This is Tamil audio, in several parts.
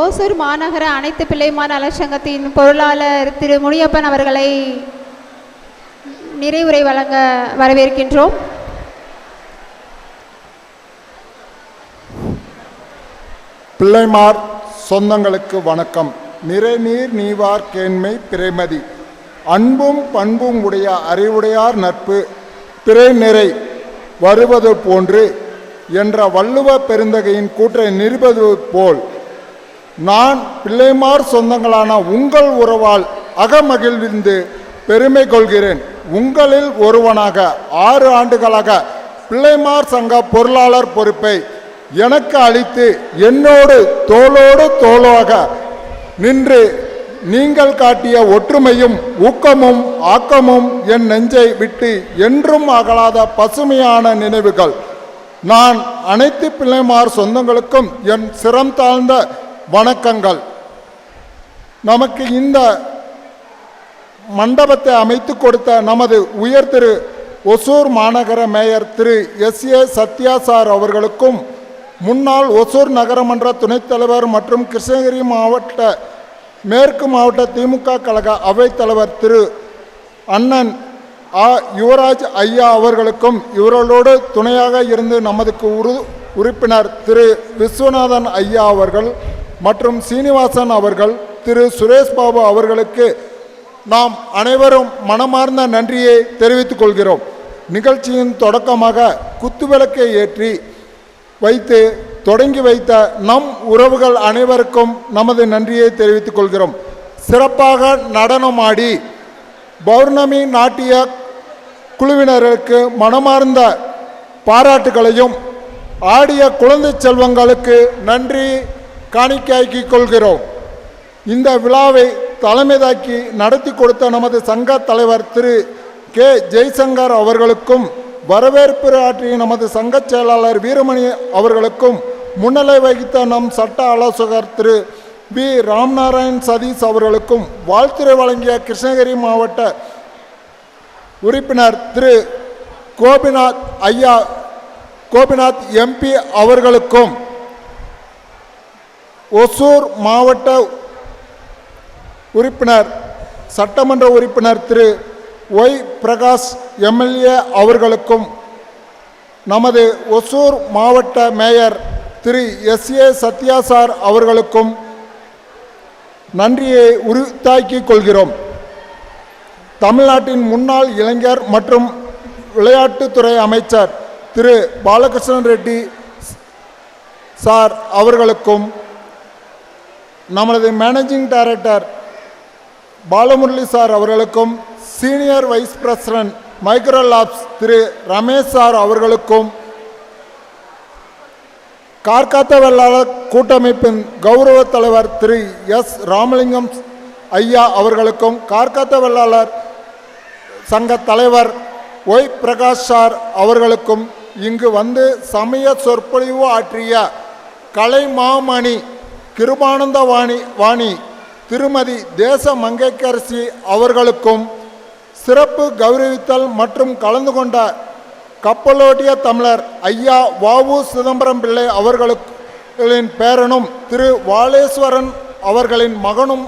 ஓசூர் மாநகர அனைத்து பிள்ளைமார் நலச்சங்கத்தின் பொருளாளர் திரு முனியப்பன் அவர்களை நிறைவுரை வழங்க வரவேற்கின்றோம். பிள்ளைமார் சொந்தங்களுக்கு வணக்கம். நிறைநீர் நீவார் கேண்மை பிறைமதி அன்பும் பண்பும் உடைய அறிவுடையார் நட்பு பிறை நிறை வருவது போன்று என்ற வள்ளுவ பெருந்தகையின் கூற்றை நிறுவது போல் நான் பிள்ளைமார் சொந்தங்களான உங்கள் உறவால் அகமகிழ்ந்து பெருமை கொள்கிறேன். உங்களில் ஒருவனாக ஆறு ஆண்டுகளாக பிள்ளைமார் சங்க பொருளாளர் பொறுப்பை எனக்கு அளித்து என்னோடு தோளோடு தோளாக நின்று நீங்கள் காட்டிய ஒற்றுமையும் ஊக்கமும் ஆக்கமும் என் நெஞ்சை விட்டு என்றும் அகலாத பசுமையான நினைவுகள். நான் அனைத்து பிள்ளைமார் சொந்தங்களுக்கும் என் சிரம் தாழ்ந்த வணக்கங்கள். நமக்கு இந்த மண்டபத்தை அமைத்து கொடுத்த நமது உயர் திரு ஒசூர் மாநகர mayor Thiru S. A. Sathya sir அவர்களுக்கும் முன்னாள் ஒசூர் நகரமன்ற துணைத் தலைவர் மற்றும் கிருஷ்ணகிரி மாவட்ட மேற்கு மாவட்ட திமுக கழக அவைத்தலைவர் திரு அண்ணன் ஆ. யுவராஜ் ஐயா அவர்களுக்கும் இவர்களோடு துணையாக இருந்து நமது உரு உறுப்பினர் திரு விஸ்வநாதன் ஐயா அவர்கள் மற்றும் சீனிவாசன் அவர்கள் திரு. சுரேஷ் பாபு அவர்களுக்கு நாம் அனைவரும் மனமார்ந்த நன்றியை தெரிவித்துக் கொள்கிறோம். நிகழ்ச்சியின் தொடக்கமாக குத்துவிளக்கை ஏற்றி வைத்து தொடங்கி வைத்த நம் உறவுகள் அனைவருக்கும் நமது நன்றியை தெரிவித்துக் கொள்கிறோம். சிறப்பாக நடனமாடி பௌர்ணமி நாட்டிய குழுவினருக்கு மனமார்ந்த பாராட்டுகளையும் ஆடிய குழந்தை செல்வங்களுக்கு நன்றி காணிக்கையாக்கிக் கொள்கிறோம் இந்த விழாவை தலைமை தாக்கி நடத்தி கொடுத்த நமது சங்க தலைவர் திரு. கே. ஜெய்சங்கர் அவர்களுக்கும் வரவேற்பு ஆற்றிய நமது சங்க செயலாளர் வீரமணி அவர்களுக்கும் முன்னிலை வகித்த நம் சட்ட ஆலோசகர் திரு. வி. ராம்நாராயண் சதீஷ் அவர்களுக்கும் வாழ்த்துறை வழங்கிய கிருஷ்ணகிரி மாவட்ட உறுப்பினர் திரு. கோபிநாத் ஐயா கோபிநாத் எம்பி அவர்களுக்கும் ஒசூர் மாவட்ட உறுப்பினர் சட்டமன்ற உறுப்பினர் திரு. ஒய். பிரகாஷ் எம்எல்ஏ அவர்களுக்கும் நமது ஒசூர் மாவட்ட mayor Thiru. S. A. Sathya sir அவர்களுக்கும் நன்றியை உரித்தாக்கிக் கொள்கிறோம். தமிழ்நாட்டின் முன்னாள் இளைஞர் மற்றும் விளையாட்டுத்துறை அமைச்சர் திரு. பாலகிருஷ்ணன் ரெட்டி சார் அவர்களுக்கும் நமது மேனேஜிங் டைரக்டர் பாலமுரளி சார் அவர்களுக்கும் senior vice president Micro Labs Thiru Ramesh sir அவர்களுக்கும் கார்காத்த வெள்ளாளர் கூட்டமைப்பின் கௌரவ தலைவர் திரு எஸ் ராமலிங்கம் ஐயா அவர்களுக்கும் கார்காத்த வெள்ளாளர் சங்க தலைவர் ஒய் பிரகாஷ் சார் அவர்களுக்கும் இங்கு வந்து சமய சொற்பொழிவு ஆற்றிய கலைமாமணி கிருபானந்த வாணி வாணி திருமதி தேச மங்கைக்கரசி அவர்களுக்கும் சிறப்பு கௌரவித்தல் மற்றும் கலந்து கொண்ட கப்பலோட்டிய தமிழர் ஐயா வாவு சிதம்பரம் பிள்ளை அவர்களுகளின் பேரனும் திரு வாலேஸ்வரன் அவர்களின் மகனும்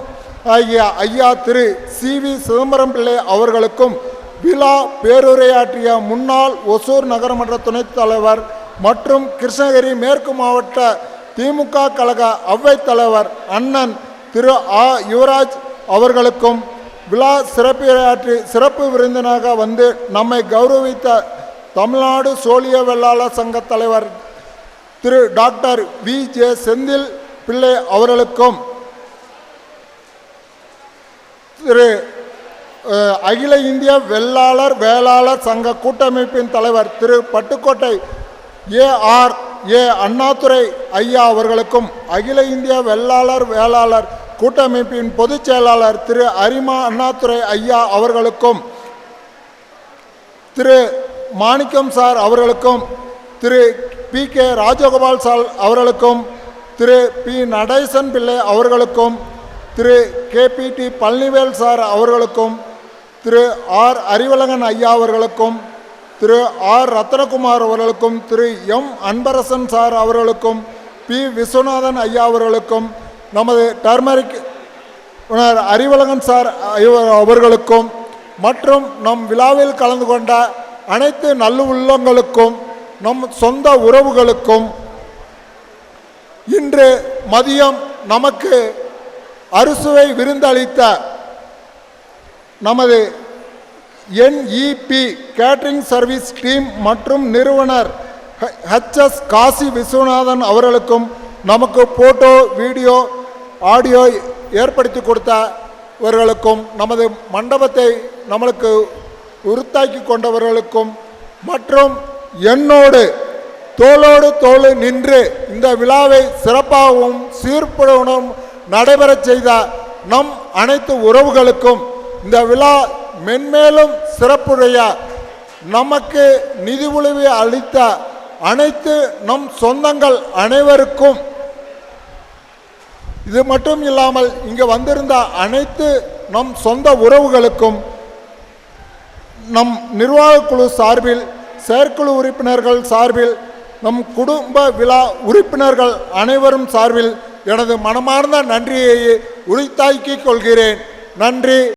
ஆகிய ஐயா திரு சி வி சிதம்பரம் பிள்ளை அவர்களுக்கும் விழா பேருரையாற்றிய முன்னாள் ஒசூர் நகரமன்ற துணைத் தலைவர் மற்றும் கிருஷ்ணகிரி மேற்கு மாவட்ட திமுக கழக அவைத் தலைவர் அண்ணன் திரு ஆ. யுவராஜ் அவர்களுக்கும் விழா சிறப்புரையாற்றி சிறப்பு விருந்தினராக வந்து நம்மை கௌரவித்த தமிழ்நாடு சோழிய வெள்ளாளர் சங்க தலைவர் Thiru doctor V. J. Senthil Pillai அவர்களுக்கும் திரு அகில இந்திய வெள்ளாளர் வேளாளர் சங்க கூட்டமைப்பின் தலைவர் Thiru Pattukkottai A. R. A Annadurai ஐயா அவர்களுக்கும் அகில இந்திய வெள்ளாளர் வேளாளர் கூட்டமைப்பின் பொதுச் செயலாளர் திரு அரிமா அண்ணாதுரை ஐயா அவர்களுக்கும் திரு மாணிக்கம் சார் அவர்களுக்கும் Thiru P K Rajagopal sir அவர்களுக்கும் திரு பி நடேசன் பிள்ளை அவர்களுக்கும் Thiru K P D Palanivel sir அவர்களுக்கும் திரு ஆர் அறிவழகன் ஐயா அவர்களுக்கும் திரு ஆர் ரத்னகுமார் அவர்களுக்கும் திரு எம் அன்பரசன் சார் அவர்களுக்கும் பி விஸ்வநாதன் ஐயா அவர்களுக்கும் நமது டர்மரிக் உணர் அறிவழகன் சார் அவர்களுக்கும் மற்றும் நம் விழாவில் கலந்து கொண்ட அனைத்து நல்ல உள்ளங்களுக்கும் நம் சொந்த உறவுகளுக்கும் இன்று மதியம் நமக்கு அறுசுவை விருந்தளித்த நமது என்இபி கேட்டரிங் சர்வீஸ் டீம் மற்றும் நிறுவனர் ஹெச்எஸ் காசி விஸ்வநாதன் அவர்களுக்கும் நமக்கு போட்டோ வீடியோ ஆடியோ ஏற்படுத்தி கொடுத்தவர்களுக்கும் நமது மண்டபத்தை நம்மளுக்கு உருத்தாக்கி கொண்டவர்களுக்கும் மற்றும் என்னோடு தோளோடு தோளு நின்று இந்த விழாவை சிறப்பாகவும் சீர்படுவனும் நடைபெறச் செய்த நம் அனைத்து உறவுகளுக்கும் இந்த விழா மென்மேலும் சிறப்புடைய நமக்கு நிதி உதவி அளித்த அனைத்து நம் சொந்தங்கள் அனைவருக்கும் இது மட்டும் இல்லாமல் இங்கே வந்திருந்த அனைத்து நம் சொந்த உறவுகளுக்கும் நம் நிர்வாகக்குழு சார்பில் செயற்குழு உறுப்பினர்கள் சார்பில் நம் குடும்ப விழா உறுப்பினர்கள் அனைவரும் சார்பில் எனது மனமார்ந்த நன்றியை உரித்தாக்கிக் கொள்கிறேன். நன்றி.